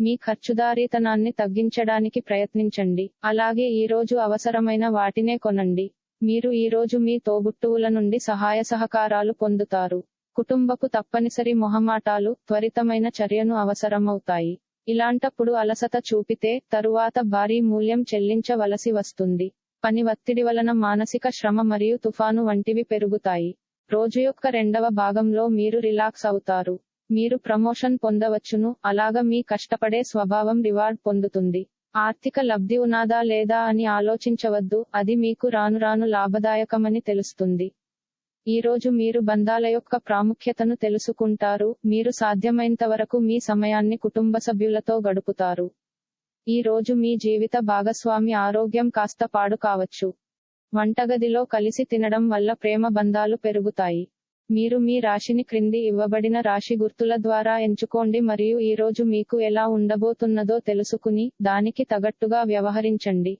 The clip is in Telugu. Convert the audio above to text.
మీ ఖర్చుదారీతనాన్ని తగ్గించడానికి ప్రయత్నించండి. అలాగే ఈ రోజు అవసరమైన వాటినే కొనండి. మీరు ఈ రోజు మీ తోబుట్టువుల నుండి సహాయ సహకారాలు పొందుతారు. కుటుంబపు తప్పనిసరి మొహమాటాలు త్వరితమైన చర్యను అవసరమవుతాయి. ఇలాంటప్పుడు అలసత చూపితే తరువాత భారీ మూల్యం చెల్లించవలసి వస్తుంది. పని ఒత్తిడి వలన మానసిక శ్రమ మరియు తుఫాను వంటివి పెరుగుతాయి. రోజు యొక్క రెండవ భాగంలో మీరు రిలాక్స్ అవుతారు. మీరు ప్రమోషన్ పొందవచ్చును అలాగ మీ కష్టపడే స్వభావం రివార్డ్ పొందుతుంది. ఆర్థిక లబ్ధి ఉన్నాదా లేదా అని ఆలోచించవద్దు అది మీకు రాను రాను లాభదాయకమని తెలుస్తుంది. ఈ రోజు మీరు బంధాల యొక్క ప్రాముఖ్యతను తెలుసుకుంటారు మీరు సాధ్యమైనంతవరకు మీ సమయాన్ని కుటుంబ సభ్యులతో గడుపుతారు. ఈ రోజు మీ జీవిత భాగస్వామి ఆరోగ్యం కాస్త పాడు కావచ్చు. వంటగదిలో కలిసి తినడం వల్ల ప్రేమ బంధాలు పెరుగుతాయి. మీరు మీ రాశిని క్రింది ఇవ్వబడిన రాశి గుర్తుల ద్వారా ఎంచుకోండి మరియు ఈ రోజు మీకు ఎలా ఉండబోతున్నదో తెలుసుకుని దానికి తగట్టుగా వ్యవహరించండి.